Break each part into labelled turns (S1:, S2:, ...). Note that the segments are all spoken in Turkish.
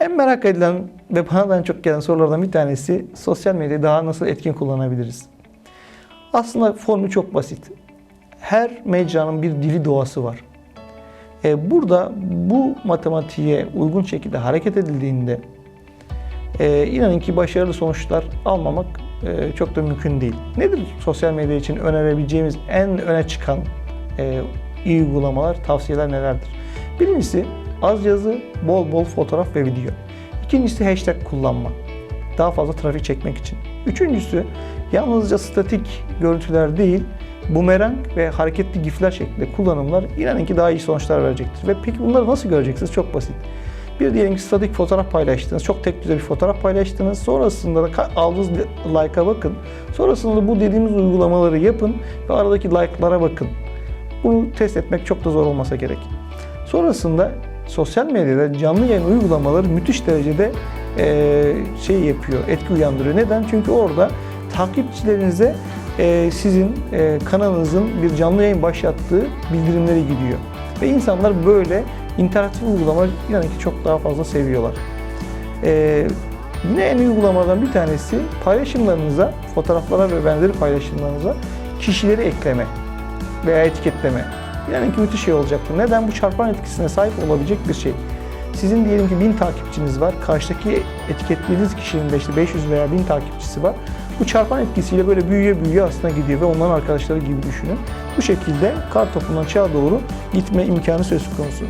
S1: En merak edilen ve bana da en çok gelen sorulardan bir tanesi sosyal medyayı daha nasıl etkin kullanabiliriz? Aslında formülü çok basit. Her mecranın bir dili doğası var. E, burada bu matematiğe uygun şekilde hareket edildiğinde e, inanın ki başarılı sonuçlar almamak e, çok da mümkün değil. Nedir sosyal medya için önerebileceğimiz en öne çıkan e, iyi uygulamalar, tavsiyeler nelerdir? Birincisi az yazı, bol bol fotoğraf ve video. İkincisi hashtag kullanma. Daha fazla trafik çekmek için. Üçüncüsü yalnızca statik görüntüler değil, bumerang ve hareketli gifler şeklinde kullanımlar inanın ki daha iyi sonuçlar verecektir. Ve peki bunları nasıl göreceksiniz? Çok basit. Bir diyelim ki statik fotoğraf paylaştınız. Çok tek düze bir fotoğraf paylaştınız. Sonrasında da aldığınız like'a bakın. Sonrasında da bu dediğimiz uygulamaları yapın ve aradaki like'lara bakın. Bunu test etmek çok da zor olmasa gerek. Sonrasında sosyal medyada canlı yayın uygulamaları müthiş derecede eee, şey yapıyor, etki uyandırıyor. Neden? Çünkü orada takipçilerinize eee, sizin eee, kanalınızın bir canlı yayın başlattığı bildirimleri gidiyor. Ve insanlar böyle interaktif uygulamaları inanın ki çok daha fazla seviyorlar. Eee, yine en iyi uygulamalardan bir tanesi paylaşımlarınıza, fotoğraflara ve benzeri paylaşımlarınıza kişileri ekleme veya etiketleme. Yani ki müthiş şey olacaktır. Neden? Bu çarpan etkisine sahip olabilecek bir şey. Sizin diyelim ki 1000 takipçiniz var. Karşıdaki etiketlediğiniz kişinin de işte 500 veya 1000 takipçisi var. Bu çarpan etkisiyle böyle büyüye büyüye aslında gidiyor ve onların arkadaşları gibi düşünün. Bu şekilde kar topundan çığa doğru gitme imkanı söz konusu.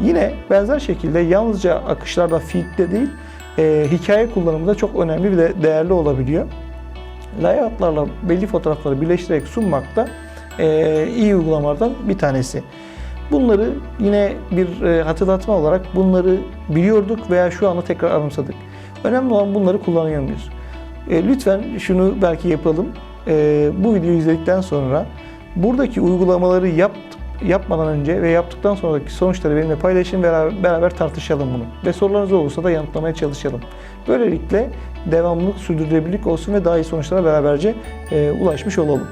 S1: Yine benzer şekilde yalnızca akışlarda feed'de değil, e, hikaye kullanımında çok önemli ve de değerli olabiliyor. Layoutlarla belli fotoğrafları birleştirerek sunmak da iyi uygulamalardan bir tanesi. Bunları yine bir e, hatırlatma olarak bunları biliyorduk veya şu anda tekrar anımsadık. Önemli olan bunları kullanıyor muyuz? E, lütfen şunu belki yapalım. E, bu videoyu izledikten sonra buradaki uygulamaları yap, yapmadan önce ve yaptıktan sonraki sonuçları benimle paylaşın beraber, beraber tartışalım bunu. Ve sorularınız olursa da yanıtlamaya çalışalım. Böylelikle devamlılık, sürdürülebilirlik olsun ve daha iyi sonuçlara beraberce ulaşmış olalım.